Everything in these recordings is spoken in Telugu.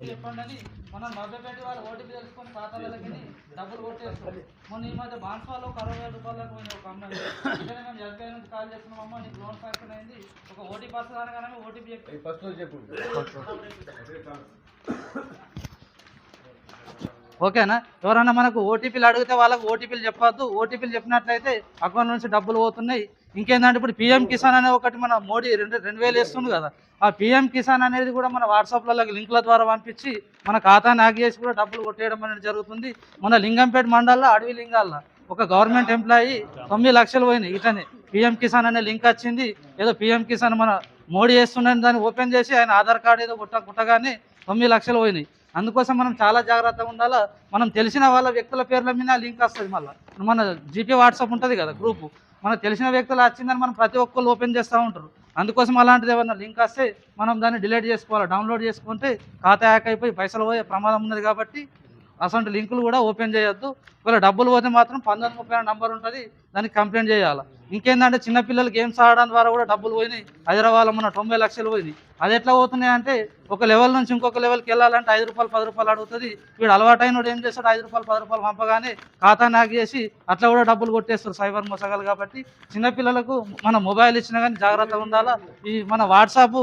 చెప్పండి అని మనం మభ్యపెట్టి వాళ్ళు ఓటీపీ తెలుసుకొని ఖాతాలకి డబ్బులు కొట్టేస్తారు మొన్న ఈ మధ్య బాన్స్వాలో ఒక అరవై వేల రూపాయలకు పోయింది ఒక అమ్మాయి. వెంటనే మేము ఎస్బీఐ నుంచి కాల్ చేస్తున్నాం అమ్మ నీకు లోన్ శాంక్షన్ అయింది. ఒక ఓటీపీ వస్తుంది అనగానే ఓటీపీ చెప్పి. ఫస్ట్ చెప్పు. ఓకేనా? ఎవరన్నా మనకు ఓటీపీలు అడిగితే వాళ్ళకి ఓటీపీలు చెప్పొద్దు. ఓటీపీలు చెప్పినట్లయితే అకౌంట్ నుంచి డబ్బులు పోతున్నాయి. ఇంకేందంటే ఇప్పుడు పిఎం కిసాన్ అనే ఒకటి మన మోడీ రెండు రెండు వేలు వేస్తుంది కదా. ఆ పిఎం కిసాన్ అనేది కూడా మన వాట్సాప్లలో లింకుల ద్వారా పంపించి మన ఖాతాను హ్యాక్ చేసి కూడా డబ్బులు కొట్టేయడం అనేది జరుగుతుంది. మన లింగంపేట మండల్లో అడవి లింగాల్లో ఒక గవర్నమెంట్ ఎంప్లాయీ తొమ్మిది లక్షలు పోయినాయి ఇటనే పిఎం కిసాన్ అనే లింక్ వచ్చింది. ఏదో పిఎం కిసాన్ మన మోడీ వేస్తుండని దాన్ని ఓపెన్ చేసి ఆయన ఆధార్ కార్డు ఏదో కుట్ట కుట్టగానే తొమ్మిది లక్షలు పోయినాయి. అందుకోసం మనం చాలా జాగ్రత్తగా ఉండాలా? మనం తెలిసిన వాళ్ళ వ్యక్తుల పేర్ల మీద లింక్ వస్తుంది మళ్ళీ. మన జీపీ వాట్సాప్ ఉంటుంది కదా గ్రూపు. మనకు తెలిసిన వ్యక్తులు వచ్చిందని మనం ప్రతి ఒక్కరు ఓపెన్ చేస్తూ ఉంటారు. అందుకోసం అలాంటిది ఏమన్నా లింక్ వస్తే మనం దాన్ని డిలీట్ చేసుకోవాలి? డౌన్లోడ్ చేసుకుంటే ఖాతా హ్యాక్ అయిపోయి పైసలు పోయే ప్రమాదం ఉన్నది కాబట్టి అసలు లింకులు కూడా ఓపెన్ చేయొద్దు. ఒకవేళ డబ్బులు పోతే మాత్రం పంతొమ్మిది ముప్పై నంబర్ ఉంటుంది. దానికి కంప్లైంట్ చేయాలి? ఇంకేందంటే చిన్నపిల్లలు గేమ్స్ ఆడడం ద్వారా కూడా డబ్బులు పోయినాయి. హైదరాబాద్లో మన తొంభై లక్షలు పోయినాయి. అది ఎట్లా పోతున్నాయి అంటే ఒక లెవెల్ నుంచి ఇంకొక లెవెల్కి వెళ్ళాలంటే ఐదు రూపాయలు పది రూపాయలు అడుగుతుంది. వీడు అలవాటైనడు ఏం చేస్తాడు? ఐదు రూపాయలు పది రూపాయలు పంపగానే ఖాతా నాక్ చేసి అట్లా కూడా డబ్బులు కొట్టేస్తారు సైబర్ మోసగాలు కాబట్టి. చిన్నపిల్లలకు మన మొబైల్ ఇచ్చినా కానీ జాగ్రత్తగా ఉండాలా? ఈ మన వాట్సాప్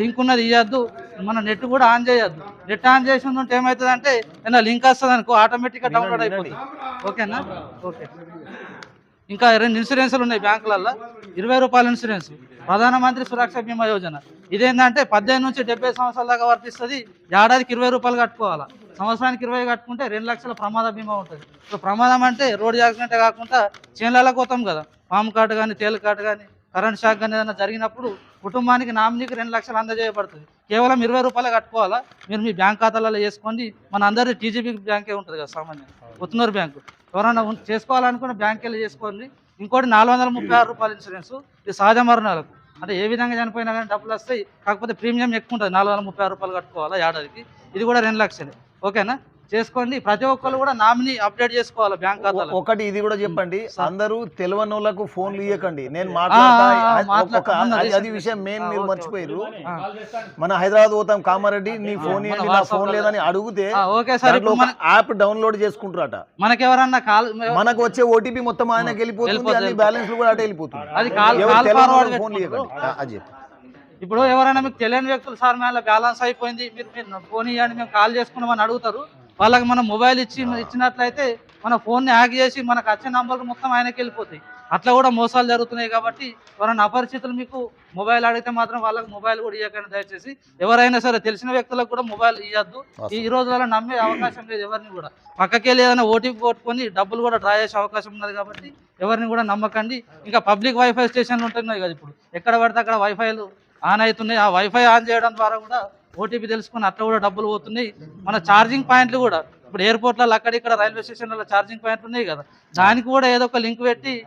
లింక్ ఉన్నది ఇవ్వద్దు మన నెట్ కూడా ఆన్ చేయొద్దు. నెట్ ఆన్ చేసి ఉంటే ఏమవుతుంది అంటే ఏదైనా లింక్ వస్తుంది అనుకో ఆటోమేటిక్గా డౌన్లోడ్ అయిపోతుంది ఓకేనా? ఓకే. ఇంకా రెండు ఇన్సూరెన్స్లు ఉన్నాయి బ్యాంకులలో ఇరవై రూపాయల ఇన్సూరెన్స్. ప్రధానమంత్రి సురక్ష బీమా యోజన. ఇదేంటంటే పద్దెనిమిది నుంచి డెబ్బై సంవత్సరాల దాకా వర్తిస్తుంది. ఏడాదికి ఇరవై రూపాయలు కట్టుకోవాలా? సంవత్సరానికి ఇరవై కట్టుకుంటే రెండు లక్షల ప్రమాద బీమా ఉంటుంది. సో ప్రమాదం అంటే రోడ్డు యాక్సిడెంట్ కాకుండా చేనులలో పోతాం కదా. పాము కాటు కానీ తేలు కాటు కానీ కరెంట్ షాక్ కానీ ఏదైనా జరిగినప్పుడు కుటుంబానికి నామినీకి రెండు లక్షలు అందజేయబడుతుంది. కేవలం ఇరవై రూపాయలు కట్టుకోవాలా? మీరు మీ బ్యాంక్ ఖాతాలలో వేసుకోండి. మన అందరి టీజీబీ బ్యాంకే ఉంటుంది కదా సామాన్యం. ఉత్నూరు బ్యాంకు. ఎవరైనా చేసుకోవాలనుకున్న బ్యాంక్ వెళ్ళి చేసుకోండి. ఇంకోటి నాలుగు వందల ముప్పై ఆరు రూపాయల ఇన్సూరెన్స్. ఇది సహజ మరణాలకు. అంటే ఏ విధంగా చనిపోయినా కానీ డబ్బులు వస్తాయి. కాకపోతే ప్రీమియం ఎక్కువ ఉంటుంది. నాలుగు వందల ముప్పై ఆరు రూపాయలు కట్టుకోవాలా ఏడాదికి ఇది కూడా రెండు లక్షలు. ఓకేనా? చేసుకోండి. ప్రతి ఒక్కరు కూడా నామినీ అప్డేట్ చేసుకోవాలి బ్యాంక్ ఖాతాలో. ఒకటి ఇది కూడా చెప్పండి. అందరూ తెలియని వాళ్ళకు ఫోన్లు ఇవ్వకండి నేను మాట్లాడతా. అది విషయం మెయిన్ మీరు మర్చిపోయారు. మన హైదరాబాద్ పోతాం కామారెడ్డి నీ ఫోన్ నా ఫోన్ లేదని అడిగితే ఆ, ఓకే సార్. యాప్ డౌన్లోడ్ చేసుకుంటారట మనకి ఎవరన్నా కాల్ మనకు వచ్చే ఓటీపీ మొత్తం ఆయనకి వెళ్ళిపోతుంది అన్ని బ్యాలెన్స్ కూడా అటే వెళ్ళిపోతుంది అది కాల్ ఆ, అది చెప్పు. ఇప్పుడు ఎవరైనా మీకు తెలియని వ్యక్తులు సార్ మేళ బ్యాలెన్స్ అయిపోయింది. మీరు మీరు ఫోన్ ఇవ్వండి మేము కాల్ చేసుకున్నామని అడుగుతారు. వాళ్ళకి మనం మొబైల్ ఇచ్చి ఇచ్చినట్లయితే మన ఫోన్ని హ్యాక్ చేసి మనకు వచ్చే నంబర్లు మొత్తం ఆయనకి వెళ్ళిపోతాయి. అట్లా కూడా మోసాలు జరుగుతున్నాయి కాబట్టి ఎవరైనా అపరిచితులు మీకు మొబైల్ అడిగితే మాత్రం వాళ్ళకి మొబైల్ కూడా ఇవ్వకండి దయచేసి. ఎవరైనా సరే తెలిసిన వ్యక్తులకు కూడా మొబైల్ ఇవ్వద్దు ఈ రోజులలో నమ్మే అవకాశం లేదు ఎవరిని కూడా. పక్కకి వెళ్ళి ఏదైనా ఓటీపీ కొట్టుకొని డబ్బులు కూడా డ్రా చేసే అవకాశం ఉన్నది కాబట్టి ఎవరిని కూడా నమ్మకండి. ఇంకా పబ్లిక్ వైఫై స్టేషన్లు ఉంటున్నాయి కదా ఇప్పుడు. ఎక్కడ పడితే అక్కడ వైఫైలు ఆన్ అవుతున్నాయి. ఆ వైఫై ఆన్ చేయడం ద్వారా కూడా ఓటీపీ తెలుసుకుని అట్లా కూడా డబ్బులు పోతున్నాయి. మన ఛార్జింగ్ పాయింట్లు కూడా ఇప్పుడు ఎయిర్పోర్ట్లలో అక్కడిక్కడ రైల్వే స్టేషన్లలో ఛార్జింగ్ పాయింట్లు ఉన్నాయి కదా. దానికి కూడా ఏదో ఒక లింక్ పెట్టి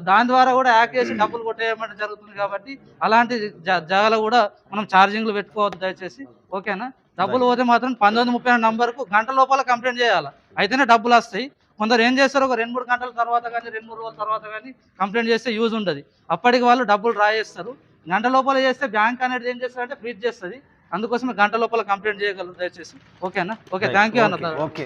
దాని ద్వారా కూడా హ్యాక్ చేసి డబ్బులు కొట్టేయడం జరుగుతుంది కాబట్టి అలాంటి జ- కూడా మనం ఛార్జింగ్లు పెట్టుకోవద్దు దయచేసి. ఓకేనా? డబ్బులు పోతే మాత్రం పంతొమ్మిది ముప్పై నంబర్కు గంట లోపల కంప్లైంట్ చేయాలి? అయితేనే డబ్బులు వస్తాయి. కొందరు ఏం చేస్తారు? ఒక రెండు మూడు గంటల తర్వాత కానీ రెండు మూడు రోజుల తర్వాత కానీ కంప్లైంట్ చేస్తే యూజ్ ఉండదు. అప్పటికి వాళ్ళు డబ్బులు డ్రా చేస్తారు గంట లోపల చేస్తే బ్యాంక్ అనేది ఏం చేస్తారంటే ఫ్రీజ్ చేస్తుంది. అందుకోసమే గంట లోపల కంప్లైంట్ చేయగలరు దయచేసి. ఓకేనా? ఓకే థ్యాంక్ యూ అన్న ఓకే